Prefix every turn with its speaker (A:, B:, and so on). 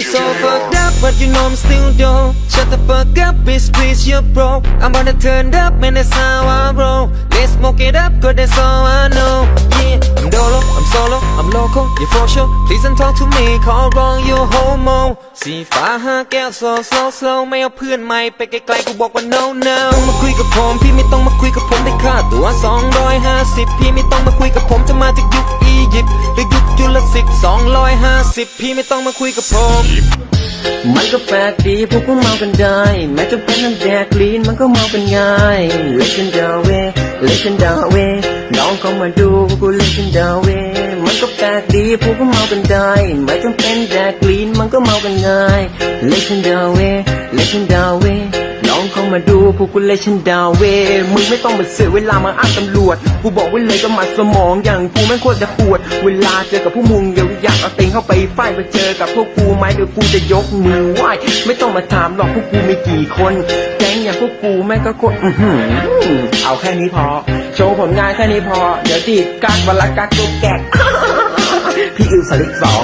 A: I'm so fucked up, but you know I'm still dope. Shut the fuck up, bitch, please, you're broke. I'm gonna turn up, man, that's how I roll. Let's smoke it up, cause that's all I know. Yeah, I'm dolo, I'm solo, I'm local, you for sure. Please don't talk to me, call wrong, you homo. สีฟ้าห้าแก้ว slow slow slow ไม่เอาเพื่อนใหม่ไปไกลๆกูบอกว่า no no ต้องมาคุยกับผม พี่ไม่ต้องมาคุยกับผม ตัว250พี่ไม่ต้องมาคุยกับผมจะมาจากยุคอียิปต์หรือยุคจุลศิษย์250พี่ไม่ต้องมาคุยกับผม
B: มันก็แปลกดีพวกกูเมากันได้แม้จะเป็นน้ำแดกลีนมันก็เมากันง่าย Legendary Legendary น้องเข้ามาดูพวกกู Legendary มันก็แปลกดีพวกกูเมากันได้แม้จะเป็นแดกลีนมันก็เมากันง่าย Legendary Legendary น้อง เข้ามาดูพวกกู Legendary มึงไม่ต้องมาเสียเวลามาอ้างตำรวจกูบอกไว้เลยก็มาสมองอย่างกูแม่งโคตรจะปวด เวลาเจอกับพวกมึงเดี๋ยวอยากเอาเต็งเข้าไปไฟไปเจอกับพวกกูไหมเดี๋ยวกูจะยกมือไหว้ไม่ต้องมาถามหรอกพวกกูมีกี่คนแก๊งอย่างพวกกูแม่งก็โคตรอื้อหือเอาแค่นี้พอ โชว์ผลงานแค่นี้พอ เดี๋ยวตีกักวันละกักตัวแกกพี่อิวสลิกสอง